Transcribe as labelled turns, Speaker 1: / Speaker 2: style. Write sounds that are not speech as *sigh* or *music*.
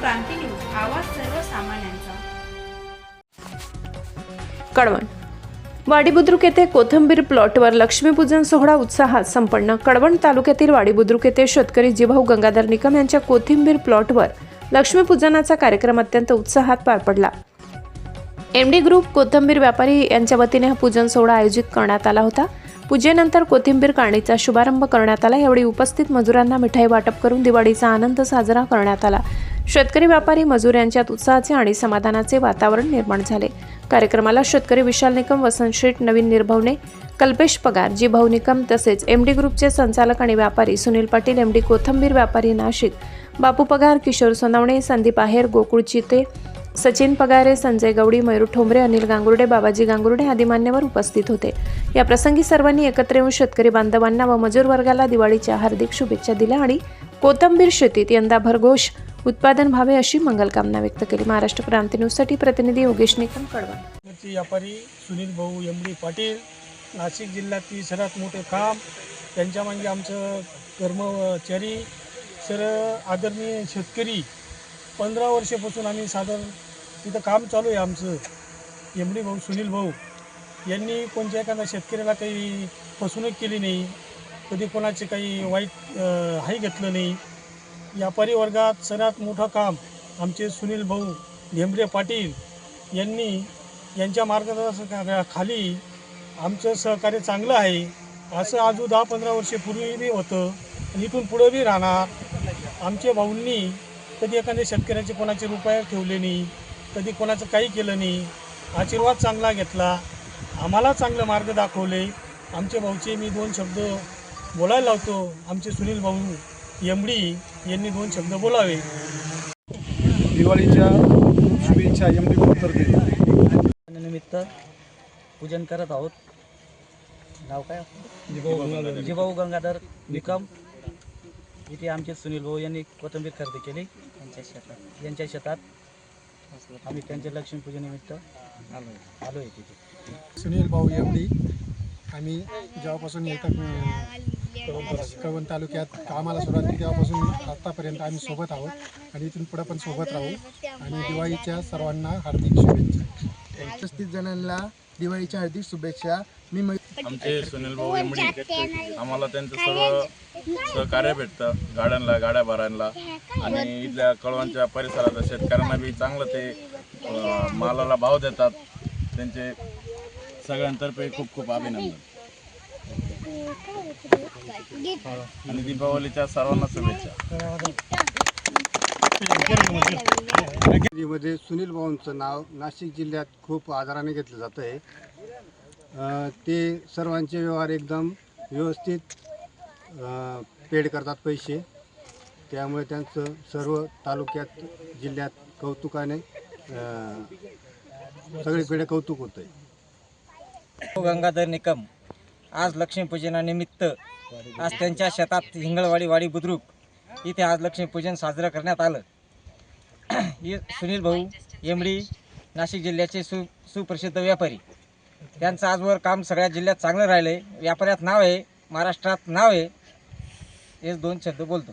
Speaker 1: क्रांती news आवाज सर्वसामान्यांचा.
Speaker 2: कळवण वाडी बुद्रुक येथे कोथंबीर प्लॉटवर लक्ष्मीपूजन सोहळा उत्साहात संपन्न. कळवण तालुक्यातील वाडी बुद्रुक येथे शेतकरी जिभाऊ गंगाधर निकम यांच्या कोथिंबीर प्लॉटवर लक्ष्मीपूजनाचा कार्यक्रम अत्यंत उत्साहात पार पडला. एम डी ग्रुप कोथंबीर व्यापारी यांच्या वतीने हा पूजन सोहळा आयोजित करण्यात आला होता. पूजेनंतर कोथिंबीर काढणीचा शुभारंभ करण्यात आला. यावेळी उपस्थित मजुरांना मिठाई वाटप करून दिवाळीचा आनंद साजरा करण्यात आला. शेतकरी व्यापारी मजूर यांच्यात उत्साहाचे आणि समाधानाचे वातावरण निर्माण झाले. कार्यक्रमाला शेतकरी विशाल निकम वसंत शेठ नवीन निर्भवने कल्पेश पगार जी भाऊ निकम तसेच एम डी ग्रुपचे संचालक आणि व्यापारी सुनील पाटील एम डी कोथंबीर व्यापारी नाशिक बापू पगार किशोर सोनवणे संदीप आहेर गोकुळ चिते सचिन पगारे संजय गवडी मयूर ठोंबरे अनिल गांगुर्डे बाबाजी गांगुर्डे आदी मान्यवर उपस्थित होते. या प्रसंगी सर्वांनी एकत्र येऊन शेतकरी बांधवांना व मजूर वर्गाला दिवाळीच्या हार्दिक शुभेच्छा दिल्या आणि कोथंबीर शेतीत यंदा भरघोष उत्पादन व्हावे अशी मंगलकामना व्यक्त केली. महाराष्ट्र क्रांती न्यूजसाठी प्रतिनिधी योगेश निकम कळवण
Speaker 3: व्यापारी सुनील भाऊ एम डी पाटील नाशिक जिल्ह्यातील सर्वात मोठे काम त्यांच्या म्हणजे आमचं कर्मचारी सर आदरणीय शेतकरी पंधरा वर्षापासून आम्ही साधारण तिथं काम चालू आहे आमचं. एम डी भाऊ सुनील भाऊ यांनी कोणत्या एखाद्या शेतकऱ्याला काही फसवणूक केली नाही कधी कोणाचे काही वाईट हाई घेतलं नाही व्यापारी वर्गात सर्वात मोठं काम आमचे सुनील भाऊ धेंबरे पाटील यांनी यांच्या मार्गदर्शनाखाली आमचं सहकार्य चांगलं आहे. असं आजू दहा पंधरा वर्षापूर्वी बी होतं. आणि इथून पुढं बी राहणार. आमच्या भाऊंनी कधी एखाद्या शेतकऱ्याचे कोणाचे रुपये ठेवले नाही कधी कोणाचं काही केलं नाही. आशीर्वाद चांगला घेतला. आम्हाला चांगलं मार्ग दाखवले. आमचे भाऊचे मी दोन शब्द बोलायला लावतो. आमचे सुनील भाऊ एमडी यांनी दोन शब्द बोलावे.
Speaker 4: दिवाळीच्या शुभेच्छा एम डी तर्फे
Speaker 5: निमित्त पूजन करत आहोत. नाव काय? जिभाऊ गंगाधर निकम. इथे आमचे सुनील भाऊ यांनी कोथिंबीर खरेदी केली. यांच्या शेतात. यांच्या शेतात. आम्ही त्यांच्या लक्ष्मीपूजनिमित्त आलो आलो आहे तिथे.
Speaker 4: सुनील भाऊ एम डी. आम्ही जेव्हापासून येतात कळवण तालुक्यात कामाला सुरुवात केली. तेव्हापासून आत्तापर्यंत आम्ही सोबत आहोत आणि इथून पुढे पण सोबत राहू. आणि दिवाळीच्या सर्वांना हार्दिक शुभेच्छा.
Speaker 6: पस्तीस जणांना दिवाळीच्या हार्दिक शुभेच्छा. मी
Speaker 7: आमचे सुनील भाऊ एमडी आम्हाला त्यांचं सर्व सहकार्य भेटतं गाड्यांना गाड्या भरायला. आणि इथल्या कळवांच्या परिसरात शेतकऱ्यांना बी चांगलं ते मालाला भाव देतात. त्यांचे सगळ्यांतर्फे खूप खूप अभिनंदन. आणि दीपावलीच्या सर्वांना शुभेच्छा.
Speaker 4: मध्ये सुनील भाऊंचं नाव नाशिक जिल्ह्यात खूप आदराने घेतलं जातं आहे. ते सर्वांचे व्यवहार एकदम व्यवस्थित पेड करतात पैसे. त्यामुळे त्यांचं सर्व तालुक्यात जिल्ह्यात कौतुकाने सगळीकडे कौतुक होतं आहे
Speaker 5: गंगाधर निकम. आज लक्ष्मीपूजनानिमित्त आज त्यांच्या शेतात हिंगळवाडी वाडी बुद्रुक इथे आज लक्ष्मीपूजन साजरं करण्यात आलं. *clears throat* हे सुनील भाऊ एमडी नाशिक जिल्ह्याचे सु सुप्रसिद्ध व्यापारी. त्यांचं आजवर काम सगळ्या जिल्ह्यात चांगलं राहिलं आहे व्यापाऱ्यात नाव आहे महाराष्ट्रात नाव आहे. हेच दोन शब्द बोलतो.